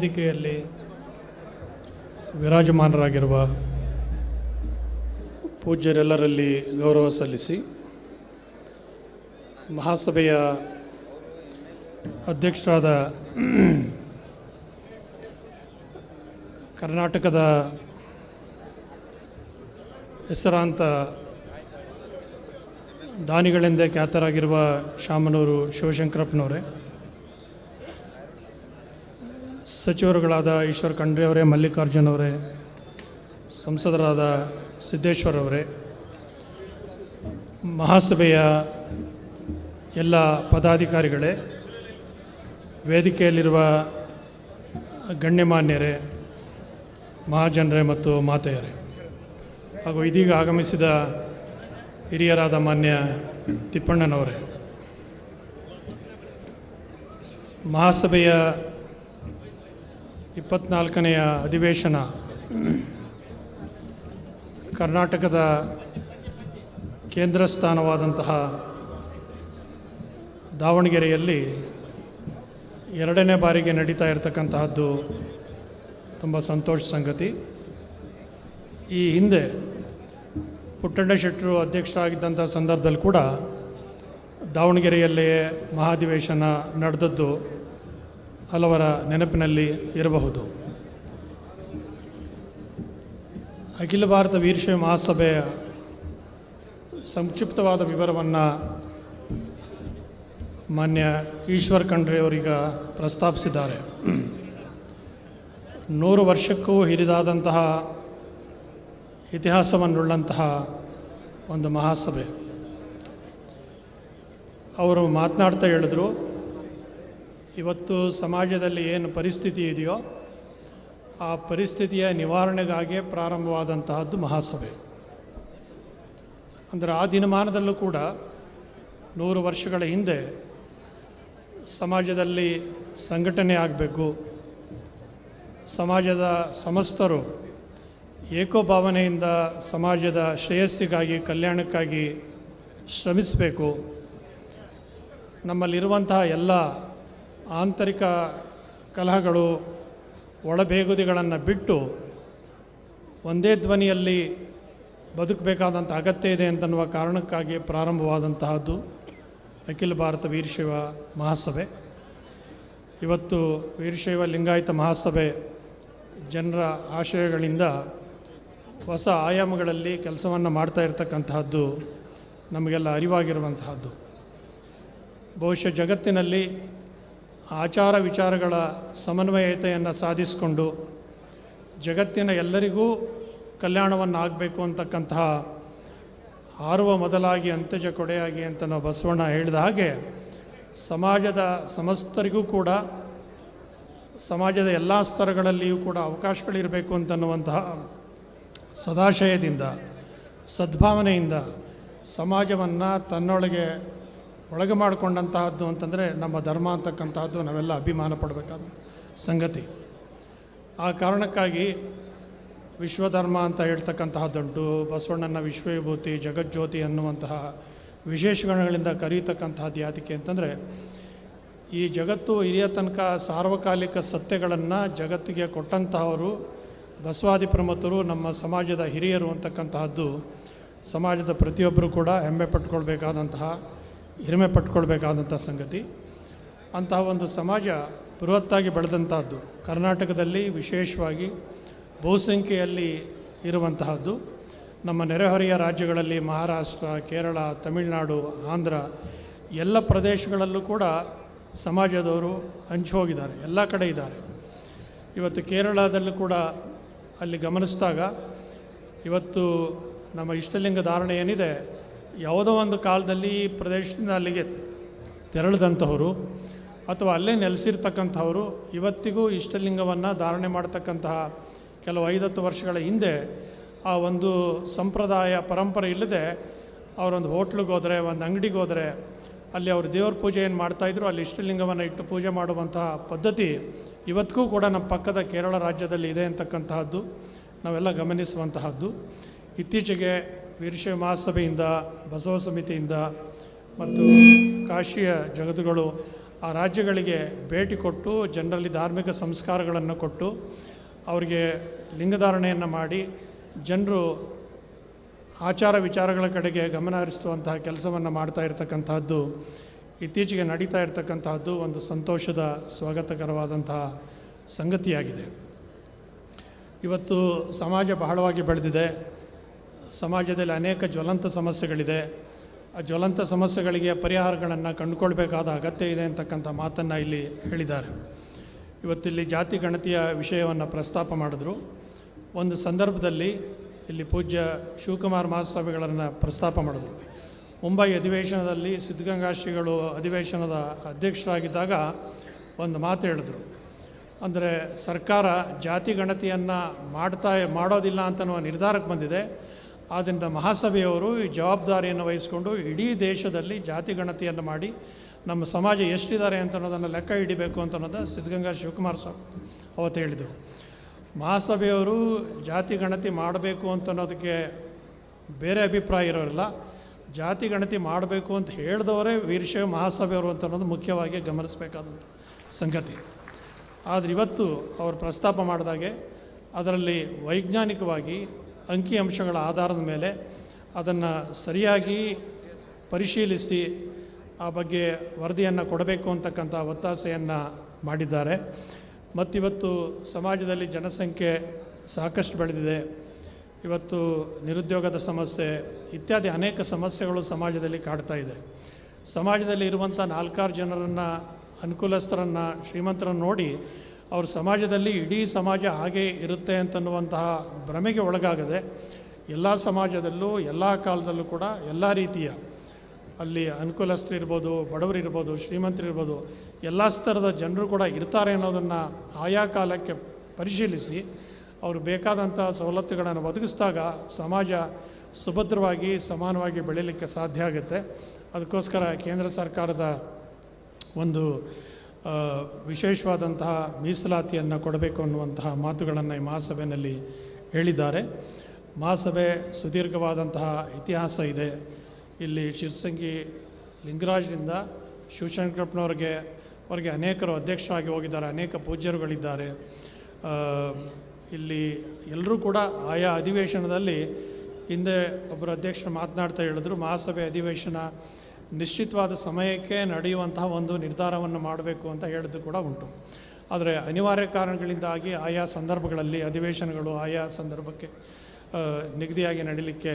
ವೇದಿಕೆಯಲ್ಲಿ ವಿರಾಜಮಾನರಾಗಿರುವ ಪೂಜ್ಯರೆಲ್ಲರಲ್ಲಿ ಗೌರವ ಸಲ್ಲಿಸಿ ಮಹಾಸಭೆಯ ಅಧ್ಯಕ್ಷರಾದ ಕರ್ನಾಟಕದ ಹೆಸರಾಂತ ದಾನಿಗಳೆಂದೇ ಖ್ಯಾತರಾಗಿರುವ ಶಾಮನೂರು ಶಿವಶಂಕರಪ್ಪನವರೇ ಸಚಿವರುಗಳಾದ ಈಶ್ವರ್ ಖಂಡ್ರೆ ಅವರೇ, ಮಲ್ಲಿಕಾರ್ಜುನ್ ಅವರೇ, ಸಂಸದರಾದ ಸಿದ್ದೇಶ್ವರ್ ಅವರೇ, ಮಹಾಸಭೆಯ ಎಲ್ಲ ಪದಾಧಿಕಾರಿಗಳೇ, ವೇದಿಕೆಯಲ್ಲಿರುವ ಗಣ್ಯಮಾನ್ಯರೇ, ಮಹಾಜನರೇ ಮತ್ತು ಮಾತೆಯರೇ. ಹಾಗೂ ಇದೀಗ ಆಗಮಿಸಿದ ಹಿರಿಯರಾದ ಮಾನ್ಯ ತಿಪ್ಪಣ್ಣನವರೇ, ಮಹಾಸಭೆಯ ಇಪ್ಪತ್ನಾಲ್ಕನೆಯ ಅಧಿವೇಶನ ಕರ್ನಾಟಕದ ಕೇಂದ್ರ ಸ್ಥಾನವಾದಂತಹ ದಾವಣಗೆರೆಯಲ್ಲಿ ಎರಡನೇ ಬಾರಿಗೆ ನಡೀತಾ ಇರತಕ್ಕಂತಹದ್ದು ತುಂಬ ಸಂತೋಷ ಸಂಗತಿ. ಈ ಹಿಂದೆ ಪುಟ್ಟಣ್ಣ ಶೆಟ್ಟರು ಅಧ್ಯಕ್ಷರಾಗಿದ್ದಂಥ ಸಂದರ್ಭದಲ್ಲಿ ಕೂಡ ದಾವಣಗೆರೆಯಲ್ಲಿಯೇ ಮಹಾಧಿವೇಶನ ನಡೆದದ್ದು ಹಲವರ ನೆನಪಿನಲ್ಲಿ ಇರಬಹುದು. ಅಖಿಲ ಭಾರತ ವೀರಶೈವ ಮಹಾಸಭೆಯ ಸಂಕ್ಷಿಪ್ತವಾದ ವಿವರವನ್ನು ಮಾನ್ಯ ಈಶ್ವರ್ ಖಂಡ್ರೆ ಅವರೀಗ ಪ್ರಸ್ತಾಪಿಸಿದ್ದಾರೆ. ನೂರು ವರ್ಷಕ್ಕೂ ಹಿರಿದಾದಂತಹ ಇತಿಹಾಸವನ್ನುಳ್ಳಂತಹ ಒಂದು ಮಹಾಸಭೆ. ಅವರು ಮಾತನಾಡ್ತಾ ಹೇಳಿದ್ರು ಇವತ್ತು ಸಮಾಜದಲ್ಲಿ ಏನು ಪರಿಸ್ಥಿತಿ ಇದೆಯೋ ಆ ಪರಿಸ್ಥಿತಿಯ ನಿವಾರಣೆಗಾಗಿ ಪ್ರಾರಂಭವಾದಂತಹದ್ದು ಮಹಾಸಭೆ. ಅಂದರೆ ಆ ದಿನಮಾನದಲ್ಲೂ ಕೂಡ ನೂರು ವರ್ಷಗಳ ಹಿಂದೆ ಸಮಾಜದಲ್ಲಿ ಸಂಘಟನೆ ಆಗಬೇಕು, ಸಮಾಜದ ಸಮಸ್ತರು ಏಕೋಭಾವನೆಯಿಂದ ಸಮಾಜದ ಶ್ರೇಯಸ್ಸಿಗಾಗಿ, ಕಲ್ಯಾಣಕ್ಕಾಗಿ ಶ್ರಮಿಸಬೇಕು. ನಮ್ಮಲ್ಲಿರುವಂತಹ ಎಲ್ಲ ಆಂತರಿಕ ಕಲಹಗಳು ಒಳಬೇಗುದಿಗಳನ್ನು ಬಿಟ್ಟು ಒಂದೇ ಧ್ವನಿಯಲ್ಲಿ ಬದುಕಬೇಕಾದಂಥ ಅಗತ್ಯ ಇದೆ ಅಂತನ್ನುವ ಕಾರಣಕ್ಕಾಗಿ ಪ್ರಾರಂಭವಾದಂತಹದ್ದು ಅಖಿಲ ಭಾರತ ವೀರಶೈವ ಮಹಾಸಭೆ. ಇವತ್ತು ವೀರಶೈವ ಲಿಂಗಾಯತ ಮಹಾಸಭೆ ಜನರ ಆಶಯಗಳಿಂದ ಹೊಸ ಆಯಾಮಗಳಲ್ಲಿ ಕೆಲಸವನ್ನು ಮಾಡ್ತಾ ಇರತಕ್ಕಂತಹದ್ದು ನಮಗೆಲ್ಲ ಅರಿವಾಗಿರುವಂತಹದ್ದು. ಬಹುಶಃ ಜಗತ್ತಿನಲ್ಲಿ ಆಚಾರ ವಿಚಾರಗಳ ಸಮನ್ವಯತೆಯನ್ನು ಸಾಧಿಸಿಕೊಂಡು ಜಗತ್ತಿನ ಎಲ್ಲರಿಗೂ ಕಲ್ಯಾಣವನ್ನು ಆಗಬೇಕು ಅಂತಕ್ಕಂತಹ ಹಾರುವ ಮೊದಲಾಗಿ, ಅಂತ್ಯಜ ಕೊಡೆಯಾಗಿ ಅಂತ ನಾವು ಬಸವಣ್ಣ ಹೇಳಿದ ಹಾಗೆ ಸಮಾಜದ ಸಮಸ್ತರಿಗೂ ಕೂಡ, ಸಮಾಜದ ಎಲ್ಲ ಸ್ತರಗಳಲ್ಲಿಯೂ ಕೂಡ ಅವಕಾಶಗಳಿರಬೇಕು ಅಂತನ್ನುವಂತಹ ಸದಾಶಯದಿಂದ, ಸದ್ಭಾವನೆಯಿಂದ ಸಮಾಜವನ್ನು ತನ್ನೊಳಗೆ ಒಳಗೆ ಮಾಡಿಕೊಂಡಂತಹದ್ದು ಅಂತಂದರೆ ನಮ್ಮ ಧರ್ಮ ಅಂತಕ್ಕಂತಹದ್ದು ನಾವೆಲ್ಲ ಅಭಿಮಾನ ಪಡಬೇಕಾದ ಸಂಗತಿ. ಆ ಕಾರಣಕ್ಕಾಗಿ ವಿಶ್ವಧರ್ಮ ಅಂತ ಹೇಳ್ತಕ್ಕಂತಹದ್ದುಂಟು, ಬಸವಣ್ಣನ ವಿಶ್ವವಿಭೂತಿ, ಜಗಜ್ಯೋತಿ ಅನ್ನುವಂತಹ ವಿಶೇಷಗಣಗಳಿಂದ ಕರೆಯತಕ್ಕಂತಹದ್ದು ಯಾತಕ್ಕೆ ಅಂತಂದರೆ, ಈ ಜಗತ್ತು ಹಿರಿಯ ತನಕ ಸಾರ್ವಕಾಲಿಕ ಸತ್ಯಗಳನ್ನು ಜಗತ್ತಿಗೆ ಕೊಟ್ಟಂತಹವರು ಬಸವಾದಿ ಪ್ರಮತರು ನಮ್ಮ ಸಮಾಜದ ಹಿರಿಯರು ಅಂತಕ್ಕಂತಹದ್ದು ಸಮಾಜದ ಪ್ರತಿಯೊಬ್ಬರು ಕೂಡ ಹೆಮ್ಮೆ ಪಟ್ಕೊಳ್ಬೇಕಾದಂತಹ ಹಿರಿಮೆ ಪಟ್ಕೊಳ್ಬೇಕಾದಂಥ ಸಂಗತಿ. ಅಂತಹ ಒಂದು ಸಮಾಜ ಬೃಹತ್ತಾಗಿ ಬೆಳೆದಂತಹದ್ದು, ಕರ್ನಾಟಕದಲ್ಲಿ ವಿಶೇಷವಾಗಿ ಬಹುಸಂಖ್ಯೆಯಲ್ಲಿ ಇರುವಂತಹದ್ದು. ನಮ್ಮ ನೆರೆಹೊರೆಯ ರಾಜ್ಯಗಳಲ್ಲಿ ಮಹಾರಾಷ್ಟ್ರ, ಕೇರಳ, ತಮಿಳುನಾಡು, ಆಂಧ್ರ, ಎಲ್ಲ ಪ್ರದೇಶಗಳಲ್ಲೂ ಕೂಡ ಸಮಾಜದವರು ಹಂಚಿ ಹೋಗಿದ್ದಾರೆ ಎಲ್ಲ ಕಡೆ ಇದ್ದಾರೆ. ಇವತ್ತು ಕೇರಳದಲ್ಲೂ ಕೂಡ ಅಲ್ಲಿ ಗಮನಿಸಿದಾಗ, ಇವತ್ತು ನಮ್ಮ ಇಷ್ಟಲಿಂಗ ಧಾರಣೆ ಏನಿದೆ ಯಾವುದೋ ಒಂದು ಕಾಲದಲ್ಲಿ ಈ ಪ್ರದೇಶದಿಂದ ಅಲ್ಲಿಗೆ ತೆರಳಿದಂಥವರು ಅಥವಾ ಅಲ್ಲೇ ನೆಲೆಸಿರ್ತಕ್ಕಂಥವರು ಇವತ್ತಿಗೂ ಇಷ್ಟಲಿಂಗವನ್ನು ಧಾರಣೆ ಮಾಡತಕ್ಕಂತಹ ಕೆಲವು ಐದತ್ತು ವರ್ಷಗಳ ಹಿಂದೆ ಆ ಒಂದು ಸಂಪ್ರದಾಯ ಪರಂಪರೆ ಇಲ್ಲದೆ ಅವರೊಂದು ಹೋಟ್ಲಿಗೆ ಹೋದರೆ, ಒಂದು ಅಂಗಡಿಗೆ ಹೋದರೆ, ಅಲ್ಲಿ ಅವರು ದೇವ್ರ ಪೂಜೆ ಏನು ಮಾಡ್ತಾಯಿದ್ರು ಅಲ್ಲಿ ಇಷ್ಟಲಿಂಗವನ್ನು ಇಟ್ಟು ಪೂಜೆ ಮಾಡುವಂತಹ ಪದ್ಧತಿ ಇವತ್ತಿಗೂ ಕೂಡ ನಮ್ಮ ಪಕ್ಕದ ಕೇರಳ ರಾಜ್ಯದಲ್ಲಿ ಇದೆ ಅಂತಕ್ಕಂತಹದ್ದು. ನಾವೆಲ್ಲ ಗಮನಿಸುವಂತಹದ್ದು. ಇತ್ತೀಚೆಗೆ ವೀರಶೈವ ಮಹಾಸಭೆಯಿಂದ, ಬಸವ ಸಮಿತಿಯಿಂದ ಮತ್ತು ಕಾಶಿಯ ಜಗತ್ತುಗಳು ಆ ರಾಜ್ಯಗಳಿಗೆ ಭೇಟಿ ಕೊಟ್ಟು, ಜನರಲ್ಲಿ ಧಾರ್ಮಿಕ ಸಂಸ್ಕಾರಗಳನ್ನು ಕೊಟ್ಟು, ಅವರಿಗೆ ಲಿಂಗಧಾರಣೆಯನ್ನು ಮಾಡಿ, ಜನರು ಆಚಾರ ವಿಚಾರಗಳ ಕಡೆಗೆ ಗಮನ ಹರಿಸುವಂತಹ ಕೆಲಸವನ್ನು ಮಾಡ್ತಾ ಇರತಕ್ಕಂತಹದ್ದು, ಇತ್ತೀಚೆಗೆ ನಡೀತಾ ಇರತಕ್ಕಂತಹದ್ದು ಒಂದು ಸಂತೋಷದ, ಸ್ವಾಗತಕರವಾದಂತಹ ಸಂಗತಿಯಾಗಿದೆ. ಇವತ್ತು ಸಮಾಜ ಬಹಳವಾಗಿ ಬೆಳೆದಿದೆ. ಸಮಾಜದಲ್ಲಿ ಅನೇಕ ಜ್ವಲಂತ ಸಮಸ್ಯೆಗಳಿದೆ. ಆ ಜ್ವಲಂತ ಸಮಸ್ಯೆಗಳಿಗೆ ಪರಿಹಾರಗಳನ್ನು ಕಂಡುಕೊಳ್ಬೇಕಾದ ಅಗತ್ಯ ಇದೆ ಅಂತಕ್ಕಂಥ ಮಾತನ್ನು ಇಲ್ಲಿ ಹೇಳಿದ್ದಾರೆ. ಇವತ್ತಿಲ್ಲಿ ಜಾತಿ ಗಣತಿಯ ವಿಷಯವನ್ನು ಪ್ರಸ್ತಾಪ ಮಾಡಿದ್ರು. ಒಂದು ಸಂದರ್ಭದಲ್ಲಿ ಇಲ್ಲಿ ಪೂಜ್ಯ ಶಿವಕುಮಾರ್ ಮಹಾಸ್ವಾಮಿಗಳನ್ನು ಪ್ರಸ್ತಾಪ ಮಾಡಿದ್ರು. ಮುಂಬೈ ಅಧಿವೇಶನದಲ್ಲಿ ಸಿದ್ಧಗಂಗಾ ಶ್ರೀಗಳು ಅಧಿವೇಶನದ ಅಧ್ಯಕ್ಷರಾಗಿದ್ದಾಗ ಒಂದು ಮಾತು ಹೇಳಿದ್ರು. ಅಂದರೆ ಸರ್ಕಾರ ಜಾತಿ ಗಣತಿಯನ್ನು ಮಾಡ್ತಾ ಮಾಡೋದಿಲ್ಲ ಅಂತನೋ ನಿರ್ಧಾರಕ್ಕೆ ಬಂದಿದೆ. ಆದ್ದರಿಂದ ಮಹಾಸಭೆಯವರು ಈ ಜವಾಬ್ದಾರಿಯನ್ನು ವಹಿಸಿಕೊಂಡು ಇಡೀ ದೇಶದಲ್ಲಿ ಜಾತಿ ಗಣತಿಯನ್ನು ಮಾಡಿ ನಮ್ಮ ಸಮಾಜ ಎಷ್ಟಿದ್ದಾರೆ ಅಂತ ಅನ್ನೋದನ್ನು ಲೆಕ್ಕ ಹಿಡಿಬೇಕು ಅಂತ ಅನ್ನೋದು ಸಿದ್ಧಗಂಗಾ ಶಿವಕುಮಾರ್ ಸ್ವಾಮಿ ಅವತ್ತು ಹೇಳಿದರು. ಮಹಾಸಭೆಯವರು ಜಾತಿ ಗಣತಿ ಮಾಡಬೇಕು ಅಂತ ಅನ್ನೋದಕ್ಕೆ ಬೇರೆ ಅಭಿಪ್ರಾಯ ಇರೋರಿಲ್ಲ. ಜಾತಿ ಗಣತಿ ಮಾಡಬೇಕು ಅಂತ ಹೇಳಿದವರೇ ವೀರಶೈವ ಮಹಾಸಭೆಯವರು ಅಂತ ಅನ್ನೋದು ಮುಖ್ಯವಾಗಿ ಗಮನಿಸಬೇಕಾದಂಥ ಸಂಗತಿ. ಆದರೆ ಇವತ್ತು ಅವರು ಪ್ರಸ್ತಾಪ ಮಾಡಿದಾಗೆ ಅದರಲ್ಲಿ ವೈಜ್ಞಾನಿಕವಾಗಿ ಅಂಕಿಅಂಶಗಳ ಆಧಾರದ ಮೇಲೆ ಅದನ್ನು ಸರಿಯಾಗಿ ಪರಿಶೀಲಿಸಿ ಆ ಬಗ್ಗೆ ವರದಿಯನ್ನು ಕೊಡಬೇಕು ಅಂತಕ್ಕಂಥ ಒತ್ತಾಸೆಯನ್ನು ಮಾಡಿದ್ದಾರೆ. ಮತ್ತಿವತ್ತು ಸಮಾಜದಲ್ಲಿ ಜನಸಂಖ್ಯೆ ಸಾಕಷ್ಟು ಬೆಳೆದಿದೆ. ಇವತ್ತು ನಿರುದ್ಯೋಗದ ಸಮಸ್ಯೆ ಇತ್ಯಾದಿ ಅನೇಕ ಸಮಸ್ಯೆಗಳು ಸಮಾಜದಲ್ಲಿ ಕಾಡ್ತಾ ಇದೆ. ಸಮಾಜದಲ್ಲಿ ಇರುವಂಥ ನಾಲ್ಕಾರು ಜನರನ್ನು, ಅನುಕೂಲಸ್ಥರನ್ನು, ಶ್ರೀಮಂತರನ್ನು ನೋಡಿ ಅವ್ರ ಸಮಾಜದಲ್ಲಿ ಇಡೀ ಸಮಾಜ ಹಾಗೆ ಇರುತ್ತೆ ಅಂತನ್ನುವಂತಹ ಭ್ರಮೆಗೆ ಒಳಗಾಗದೆ ಎಲ್ಲ ಸಮಾಜದಲ್ಲೂ ಎಲ್ಲ ಕಾಲದಲ್ಲೂ ಕೂಡ ಎಲ್ಲ ರೀತಿಯ ಅಲ್ಲಿ ಅನುಕೂಲಸ್ಥರಿರ್ಬೋದು ಬಡವರಿರ್ಬೋದು ಶ್ರೀಮಂತರಿರ್ಬೋದು ಎಲ್ಲ ಸ್ತರದ ಜನರು ಕೂಡ ಇರ್ತಾರೆ ಅನ್ನೋದನ್ನು ಆಯಾ ಕಾಲಕ್ಕೆ ಪರಿಶೀಲಿಸಿ ಅವರು ಬೇಕಾದಂಥ ಸವಲತ್ತುಗಳನ್ನು ಒದಗಿಸಿದಾಗ ಸಮಾಜ ಸುಭದ್ರವಾಗಿ, ಸಮಾನವಾಗಿ ಬೆಳೀಲಿಕ್ಕೆ ಸಾಧ್ಯ ಆಗುತ್ತೆ. ಅದಕ್ಕೋಸ್ಕರ ಕೇಂದ್ರ ಸರ್ಕಾರದ ಒಂದು ವಿಶೇಷವಾದಂತಹ ಮೀಸಲಾತಿಯನ್ನು ಕೊಡಬೇಕು ಅನ್ನುವಂತಹ ಮಾತುಗಳನ್ನು ಈ ಮಹಾಸಭೆಯಲ್ಲಿ ಹೇಳಿದ್ದಾರೆ. ಮಹಾಸಭೆ ಸುದೀರ್ಘವಾದಂತಹ ಇತಿಹಾಸ ಇದೆ. ಇಲ್ಲಿ ಶಿರ್ಸಂಗಿ ಲಿಂಗರಾಜ್ರಿಂದ ಶಿವಶಂಕರಪ್ಪನವ್ರಿಗೆ, ಅವರಿಗೆ ಅನೇಕರು ಅಧ್ಯಕ್ಷರಾಗಿ ಹೋಗಿದ್ದಾರೆ, ಅನೇಕ ಪೂಜ್ಯರುಗಳಿದ್ದಾರೆ. ಇಲ್ಲಿ ಎಲ್ಲರೂ ಕೂಡ ಆಯಾ ಅಧಿವೇಶನದಲ್ಲಿ ಹಿಂದೆ ಒಬ್ಬರು ಅಧ್ಯಕ್ಷರು ಮಾತನಾಡ್ತಾ ಹೇಳಿದ್ರು. ಮಹಾಸಭೆ ಅಧಿವೇಶನ ನಿಶ್ಚಿತವಾದ ಸಮಯಕ್ಕೆ ನಡೆಯುವಂತಹ ಒಂದು ನಿರ್ಧಾರವನ್ನು ಮಾಡಬೇಕು ಅಂತ ಹೇಳೋದು ಕೂಡ ಉಂಟು. ಆದರೆ ಅನಿವಾರ್ಯ ಕಾರಣಗಳಿಂದಾಗಿ ಆಯಾ ಸಂದರ್ಭಗಳಲ್ಲಿ, ಅಧಿವೇಶನಗಳು ಆಯಾ ಸಂದರ್ಭಕ್ಕೆ ನಿಗದಿಯಾಗಿ ನಡೀಲಿಕ್ಕೆ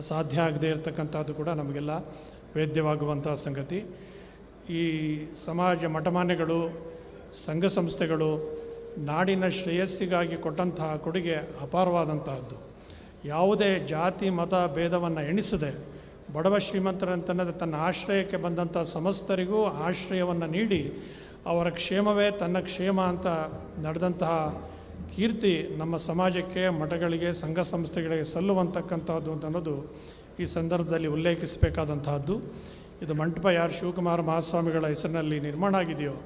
ಸಾಧ್ಯ ಆಗದೇ ಇರತಕ್ಕಂಥದ್ದು ಕೂಡ ನಮಗೆಲ್ಲ ವೇದ್ಯವಾಗುವಂಥ ಸಂಗತಿ. ಈ ಸಮಾಜ ಮಠಮಾನ್ಯಗಳು, ಸಂಘ ಸಂಸ್ಥೆಗಳು ನಾಡಿನ ಶ್ರೇಯಸ್ಸಿಗಾಗಿ ಕೊಟ್ಟಂತಹ ಕೊಡುಗೆ ಅಪಾರವಾದಂತಹದ್ದು. ಯಾವುದೇ ಜಾತಿ, ಮತ, ಭೇದವನ್ನು ಎಣಿಸದೆ ಬಡವ ಶ್ರೀಮಂತರಂತನ್ನದ ತನ್ನ ಆಶ್ರಯಕ್ಕೆ ಬಂದಂಥ ಸಮಸ್ತರಿಗೂ ಆಶ್ರಯವನ್ನು ನೀಡಿ ಅವರ ಕ್ಷೇಮವೇ ತನ್ನ ಕ್ಷೇಮ ಅಂತ ನಡೆದಂತಹ ಕೀರ್ತಿ ನಮ್ಮ ಸಮಾಜಕ್ಕೆ, ಮಠಗಳಿಗೆ, ಸಂಘ ಸಂಸ್ಥೆಗಳಿಗೆ ಸಲ್ಲುವಂತಕ್ಕಂಥದ್ದು ಅಂತ ಅನ್ನೋದು ಈ ಸಂದರ್ಭದಲ್ಲಿ ಉಲ್ಲೇಖಿಸಬೇಕಾದಂತಹದ್ದು. ಇದು ಮಂಟಪ ಯಾರು ಶಿವಕುಮಾರ ಮಹಾಸ್ವಾಮಿಗಳ ಹೆಸರಿನಲ್ಲಿ ನಿರ್ಮಾಣ ಆಗಿದೆಯೋ,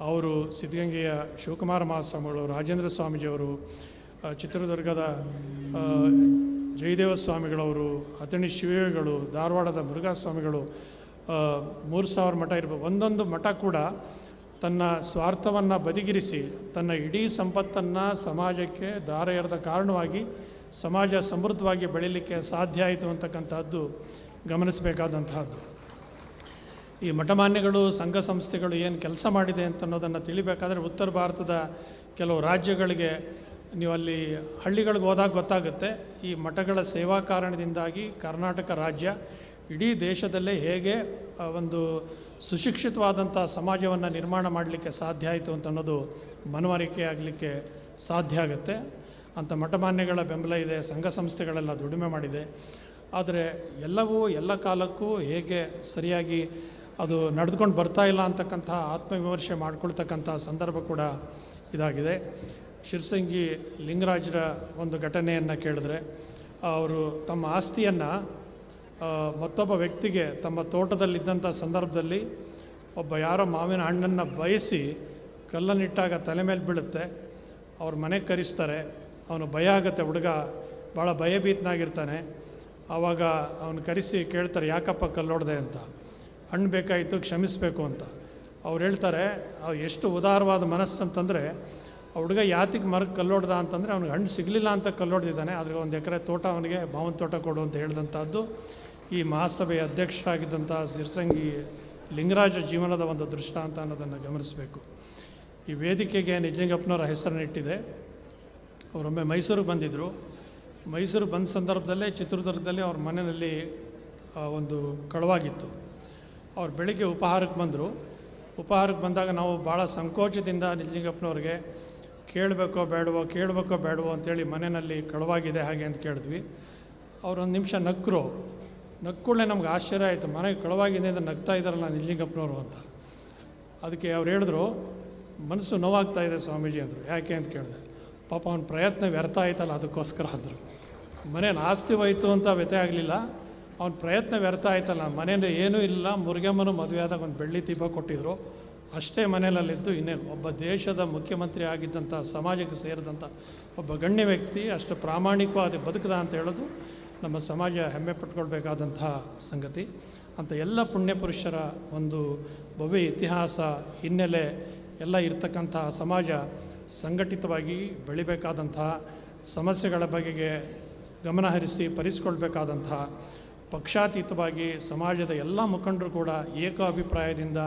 ಅವರು ಸಿದ್ಧಗಂಗೆಯ ಶಿವಕುಮಾರ ಮಹಾಸ್ವಾಮಿಗಳು ರಾಜೇಂದ್ರ ಸ್ವಾಮೀಜಿಯವರು ಚಿತ್ರದುರ್ಗದ ಜಯದೇವ ಸ್ವಾಮಿಗಳವರು ಅಥಣಿ ಶಿವೇಗಳು ಧಾರವಾಡದ ಮುರುಘಾಸ್ವಾಮಿಗಳು ಮೂರು ಸಾವಿರ ಮಠ ಇರ್ಬೋದು ಒಂದೊಂದು ಮಠ ಕೂಡ ತನ್ನ ಸ್ವಾರ್ಥವನ್ನು ಬದಿಗಿರಿಸಿ, ತನ್ನ ಇಡೀ ಸಂಪತ್ತನ್ನು ಸಮಾಜಕ್ಕೆ ದಾರ ಎರೆದ ಕಾರಣವಾಗಿ, ಸಮಾಜ ಸಮೃದ್ಧವಾಗಿ ಬೆಳೀಲಿಕ್ಕೆ ಸಾಧ್ಯ ಆಯಿತು ಅಂತಕ್ಕಂಥದ್ದು ಗಮನಿಸಬೇಕಾದಂತಹದ್ದು. ಈ ಮಠಮಾನ್ಯಗಳು, ಸಂಘ ಸಂಸ್ಥೆಗಳು ಏನು ಕೆಲಸ ಮಾಡಿದೆ ಅಂತ ಅನ್ನೋದನ್ನು ತಿಳಿಬೇಕಾದ್ರೆ ಉತ್ತರ ಭಾರತದ ಕೆಲವು ರಾಜ್ಯಗಳಿಗೆ ನೀವು ಅಲ್ಲಿ ಹಳ್ಳಿಗಳಿಗೆ ಹೋದಾಗ ಗೊತ್ತಾಗುತ್ತೆ, ಈ ಮಠಗಳ ಸೇವಾ ಕಾರಣದಿಂದಾಗಿ ಕರ್ನಾಟಕ ರಾಜ್ಯ ಇಡೀ ದೇಶದಲ್ಲೇ ಹೇಗೆ ಒಂದು ಸುಶಿಕ್ಷಿತವಾದಂಥ ಸಮಾಜವನ್ನು ನಿರ್ಮಾಣ ಮಾಡಲಿಕ್ಕೆ ಸಾಧ್ಯ ಆಯಿತು ಅಂತ ಅನ್ನೋದು ಮನವರಿಕೆ ಆಗಲಿಕ್ಕೆ ಸಾಧ್ಯ ಆಗುತ್ತೆ. ಅಂಥ ಮಠಮಾನ್ಯಗಳ ಬೆಂಬಲ ಇದೆ, ಸಂಘ ಸಂಸ್ಥೆಗಳೆಲ್ಲ ದುಡಿಮೆ ಮಾಡಿದೆ. ಆದರೆ ಎಲ್ಲವೂ ಎಲ್ಲ ಕಾಲಕ್ಕೂ ಹೇಗೆ ಸರಿಯಾಗಿ ಅದು ನಡೆದುಕೊಂಡು ಬರ್ತಾ ಇಲ್ಲ ಅಂತಕ್ಕಂಥ ಆತ್ಮವಿಮರ್ಶೆ ಮಾಡಿಕೊಳ್ತಕ್ಕಂಥ ಸಂದರ್ಭ ಕೂಡ ಇದಾಗಿದೆ. ಶಿರ್ಸಂಗಿ ಲಿಂಗರಾಜರ ಒಂದು ಘಟನೆಯನ್ನು ಕೇಳಿದ್ರೆ, ಅವರು ತಮ್ಮ ಆಸ್ತಿಯನ್ನು ಮತ್ತೊಬ್ಬ ವ್ಯಕ್ತಿಗೆ ತಮ್ಮ ತೋಟದಲ್ಲಿದ್ದಂಥ ಸಂದರ್ಭದಲ್ಲಿ ಒಬ್ಬ ಯಾರೋ ಮಾವಿನ ಹಣ್ಣನ್ನು ಬಯಸಿ ಕಲ್ಲನ್ನಿಟ್ಟಾಗ ತಲೆ ಮೇಲೆ ಬೀಳುತ್ತೆ, ಅವ್ರ ಮನೆಗೆ ಕರೆಸ್ತಾರೆ, ಅವನು ಭಯ ಆಗುತ್ತೆ, ಹುಡುಗ ಭಾಳ ಭಯಭೀತನಾಗಿರ್ತಾನೆ, ಆವಾಗ ಅವನು ಕರೆಸಿ ಕೇಳ್ತಾರೆ, ಯಾಕಪ್ಪ ಕಲ್ಲೊಡ್ದೆ ಅಂತ, ಹಣ್ಣು ಬೇಕಾಯಿತು, ಕ್ಷಮಿಸಬೇಕು ಅಂತ. ಅವ್ರು ಹೇಳ್ತಾರೆ ಎಷ್ಟು ಉದಾರವಾದ ಮನಸ್ಸು ಅಂತಂದರೆ ಹುಡುಗ ಯಾತಿಗೆ ಮರಕ್ಕೆ ಕಲ್ಲೊಡ್ದ ಅಂತಂದರೆ ಅವ್ನಿಗೆ ಹಣ್ಣು ಸಿಗಲಿಲ್ಲ ಅಂತ ಕಲ್ಲೊಡ್ದಿದ್ದಾನೆ. ಆದರೆ ಒಂದು ಎಕರೆ ತೋಟ ಅವನಿಗೆ ಬಾವನ್ ತೋಟ ಕೊಡು ಅಂತ ಹೇಳಿದಂಥದ್ದು ಈ ಮಹಾಸಭೆಯ ಅಧ್ಯಕ್ಷರಾಗಿದ್ದಂಥ ಸಿರ್ಸಂಗಿ ಲಿಂಗರಾಜ ಜೀವನದ ಒಂದು ದೃಷ್ಟಾಂತ ಅನ್ನೋದನ್ನು ಗಮನಿಸಬೇಕು. ಈ ವೇದಿಕೆಗೆ ನಿಜಲಿಂಗಪ್ಪನವರ ಹೆಸರನ್ನಿಟ್ಟಿದೆ ಅವರೊಮ್ಮೆ ಮೈಸೂರಿಗೆ ಬಂದಿದ್ದರು ಮೈಸೂರು ಬಂದ ಸಂದರ್ಭದಲ್ಲೇ ಚಿತ್ರದುರ್ಗದಲ್ಲಿ ಅವ್ರ ಮನೆಯಲ್ಲಿ ಒಂದು ಕಳವಾಗಿತ್ತು. ಅವ್ರು ಬೆಳಿಗ್ಗೆ ಉಪಹಾರಕ್ಕೆ ಬಂದರು. ಉಪಹಾರಕ್ಕೆ ಬಂದಾಗ ನಾವು ಭಾಳ ಸಂಕೋಚದಿಂದ ನಿಜಲಿಂಗಪ್ಪನವ್ರಿಗೆ ಕೇಳಬೇಕೋ ಬೇಡವೋ ಕೇಳಬೇಕೋ ಬೇಡವೋ ಅಂತೇಳಿ ಮನೆಯಲ್ಲಿ ಕಳವಾಗಿದೆ ಹಾಗೆ ಅಂತ ಕೇಳಿದ್ವಿ. ಅವ್ರು ಒಂದು ನಿಮಿಷ ನಕ್ಕರು ನಕ್ಕೂಡಲೇ ನಮ್ಗೆ ಆಶ್ಚರ್ಯ ಆಯಿತು. ಮನೆಗೆ ಕಳವಾಗಿದೆ ಅಂತ ನಗ್ತಾ ಇದ್ದಾರಲ್ಲ ನಿಜಲಿಂಗಪ್ಪನವರು ಅಂತ. ಅದಕ್ಕೆ ಅವ್ರು ಹೇಳಿದ್ರು, ಮನಸ್ಸು ನೋವಾಗ್ತಾ ಇದೆ ಸ್ವಾಮೀಜಿ ಅಂದರು. ಯಾಕೆ ಅಂತ ಕೇಳಿದೆ. ಪಾಪ ಅವನ ಪ್ರಯತ್ನ ವ್ಯರ್ಥ ಆಯ್ತಲ್ಲ, ಅದಕ್ಕೋಸ್ಕರ ಅಂದರು. ಮನೇಲಿ ಆಸ್ತಿ ಹೋಯ್ತು ಅಂತ ವ್ಯಥೆ ಆಗಲಿಲ್ಲ. ಅವನ ಪ್ರಯತ್ನ ವ್ಯರ್ಥ ಆಯ್ತಲ್ಲ. ಮನೇಲಿ ಏನೂ ಇಲ್ಲ. ಮುರುಗಮ್ಮನು ಮದುವೆ ಆದಾಗ ಒಂದು ಬೆಳ್ಳಿ ದೀಪ ಕೊಟ್ಟಿದ್ರು. ಅಷ್ಟೇ ಮನೆಯಲ್ಲಿದ್ದು ಇನ್ನೇನು ಒಬ್ಬ ದೇಶದ ಮುಖ್ಯಮಂತ್ರಿ ಆಗಿದ್ದಂಥ, ಸಮಾಜಕ್ಕೆ ಸೇರಿದಂಥ ಒಬ್ಬ ಗಣ್ಯ ವ್ಯಕ್ತಿ ಅಷ್ಟು ಪ್ರಾಮಾಣಿಕವಾದ ಬದುಕದ ಅಂತ ಹೇಳೋದು ನಮ್ಮ ಸಮಾಜ ಹೆಮ್ಮೆ ಪಟ್ಕೊಳ್ಬೇಕಾದಂತಹ ಸಂಗತಿ. ಅಂತ ಎಲ್ಲ ಪುಣ್ಯಪುರುಷರ ಒಂದು ಭವ್ಯ ಇತಿಹಾಸ ಹಿನ್ನೆಲೆ ಎಲ್ಲ ಇರ್ತಕ್ಕಂಥ ಸಮಾಜ ಸಂಘಟಿತವಾಗಿ ಬೆಳಿಬೇಕಾದಂತಹ ಸಮಸ್ಯೆಗಳ ಬಗೆಗೆ ಗಮನಹರಿಸಿ ಪರಿಸ್ಕೊಳ್ಬೇಕಾದಂತಹ ಪಕ್ಷಾತೀತವಾಗಿ ಸಮಾಜದ ಎಲ್ಲ ಮುಖಂಡರು ಕೂಡ ಏಕ ಅಭಿಪ್ರಾಯದಿಂದ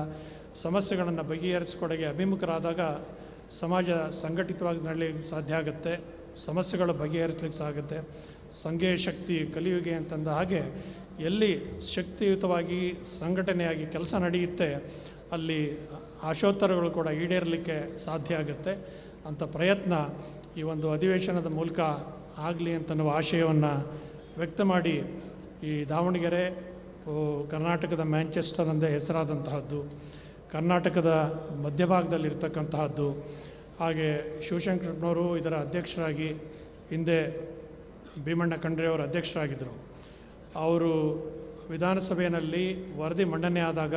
ಸಮಸ್ಯೆಗಳನ್ನು ಬಗೆಹರಿಸ್ಕೊಡಗೆ ಅಭಿಮುಖರಾದಾಗ ಸಮಾಜ ಸಂಘಟಿತವಾಗಿ ನಡಲಿಕ್ಕೆ ಸಾಧ್ಯ ಆಗುತ್ತೆ, ಸಮಸ್ಯೆಗಳು ಬಗೆಹರಿಸ್ಲಿಕ್ಕೆ ಸಾಗುತ್ತೆ ಸಂಘೀಯ ಶಕ್ತಿ, ಕಲಿಯುಗೆ ಅಂತಂದ ಹಾಗೆ ಎಲ್ಲಿ ಶಕ್ತಿಯುತವಾಗಿ ಸಂಘಟನೆಯಾಗಿ ಕೆಲಸ ನಡೆಯುತ್ತೆ, ಅಲ್ಲಿ ಆಶೋತ್ತರಗಳು ಕೂಡ ಈಡೇರಲಿಕ್ಕೆ ಸಾಧ್ಯ ಆಗುತ್ತೆ. ಅಂಥ ಪ್ರಯತ್ನ ಈ ಒಂದು ಅಧಿವೇಶನದ ಮೂಲಕ ಆಗಲಿ ಅಂತನ್ನುವ ಆಶಯವನ್ನು ವ್ಯಕ್ತ ಮಾಡಿ ಈ ದಾವಣಗೆರೆ ಕರ್ನಾಟಕದ ಮ್ಯಾಂಚೆಸ್ಟರ್ ಅಂದೇ ಹೆಸರಾದಂತಹದ್ದು. ಕರ್ನಾಟಕದ ಮಧ್ಯಭಾಗದಲ್ಲಿರ್ತಕ್ಕಂತಹದ್ದು. ಹಾಗೆ ಶಿವಶಂಕರಪ್ಪನವರು ಇದರ ಅಧ್ಯಕ್ಷರಾಗಿ ಹಿಂದೆ ಭೀಮಣ್ಣ ಖಂಡ್ರೆಯವರು ಅಧ್ಯಕ್ಷರಾಗಿದ್ದರು. ಅವರು ವಿಧಾನಸಭೆಯಲ್ಲಿ ವರದಿ ಮಂಡನೆ ಆದಾಗ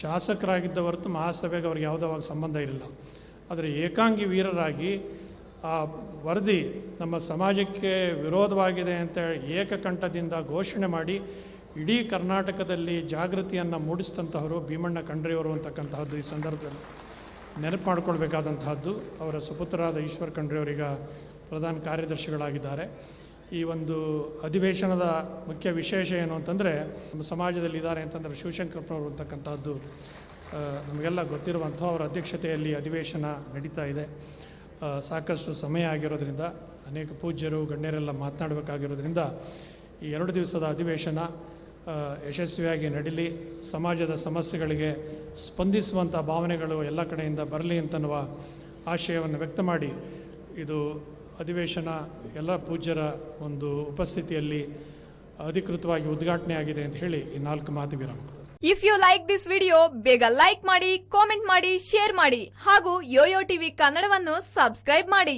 ಶಾಸಕರಾಗಿದ್ದ ಹೊರತು ಮಹಾಸಭೆಗೆ ಅವ್ರಿಗೆ ಯಾವುದಾವಾಗ ಸಂಬಂಧ ಇರಲಿಲ್ಲ. ಆದರೆ ಏಕಾಂಗಿ ವೀರರಾಗಿ ಆ ವರದಿ ನಮ್ಮ ಸಮಾಜಕ್ಕೆ ವಿರೋಧವಾಗಿದೆ ಅಂತ ಏಕಕಂಠದಿಂದ ಘೋಷಣೆ ಮಾಡಿ ಇಡೀ ಕರ್ನಾಟಕದಲ್ಲಿ ಜಾಗೃತಿಯನ್ನು ಮೂಡಿಸಿದಂತಹವರು ಭೀಮಣ್ಣ ಖಂಡ್ರೆಯವರು ಅಂತಕ್ಕಂತಹದ್ದು ಈ ಸಂದರ್ಭದಲ್ಲಿ ನೆನಪು ಮಾಡಿಕೊಳ್ಬೇಕಾದಂತಹದ್ದು. ಅವರ ಸುಪುತ್ರರಾದ ಈಶ್ವರ್ ಖಂಡ್ರೆಯವರೀಗ ಪ್ರಧಾನ ಕಾರ್ಯದರ್ಶಿಗಳಾಗಿದ್ದಾರೆ. ಈ ಒಂದು ಅಧಿವೇಶನದ ಮುಖ್ಯ ವಿಶೇಷ ಏನು ಅಂತಂದರೆ, ನಮ್ಮ ಸಮಾಜದಲ್ಲಿ ಇದ್ದಾರೆ ಅಂತಂದರೆ ಶಿವಶಂಕರಪ್ಪನವರು ಅಂತಕ್ಕಂಥದ್ದು ನಮಗೆಲ್ಲ ಗೊತ್ತಿರುವಂಥ ಅವರ ಅಧ್ಯಕ್ಷತೆಯಲ್ಲಿ ಅಧಿವೇಶನ ನಡೀತಾ ಇದೆ. ಸಾಕಷ್ಟು ಸಮಯ ಆಗಿರೋದ್ರಿಂದ, ಅನೇಕ ಪೂಜ್ಯರು ಗಣ್ಯರೆಲ್ಲ ಮಾತನಾಡಬೇಕಾಗಿರೋದ್ರಿಂದ ಈ ಎರಡು ದಿವಸದ ಅಧಿವೇಶನ ಯಶಸ್ವಿಯಾಗಿ ನಡೀಲಿ. ಸಮಾಜದ ಸಮಸ್ಯೆಗಳಿಗೆ ಸ್ಪಂದಿಸುವಂಥ ಭಾವನೆಗಳು ಎಲ್ಲ ಕಡೆಯಿಂದ ಬರಲಿ ಅಂತನ್ನುವ ಆಶಯವನ್ನು ವ್ಯಕ್ತ ಮಾಡಿ. ಇದು ಅಧಿವೇಶನ ಎಲ್ಲ ಪೂಜ್ಯರ ಒಂದು ಉಪಸ್ಥಿತಿಯಲ್ಲಿ ಅಧಿಕೃತವಾಗಿ ಉದ್ಘಾಟನೆ ಆಗಿದೆ ಅಂತ ಹೇಳಿ ಈ ನಾಲ್ಕು ಮಾತು ವಿರಾಮ if you like this video ಬೇಗ ಲೈಕ್ ಮಾಡಿ ಕಾಮೆಂಟ್ ಮಾಡಿ ಶೇರ್ ಮಾಡಿ ಹಾಗೂ ಯೋಯೋ ಟಿವಿ ಕನ್ನಡವನ್ನು ಸಬ್ಸ್ಕ್ರೈಬ್ ಮಾಡಿ.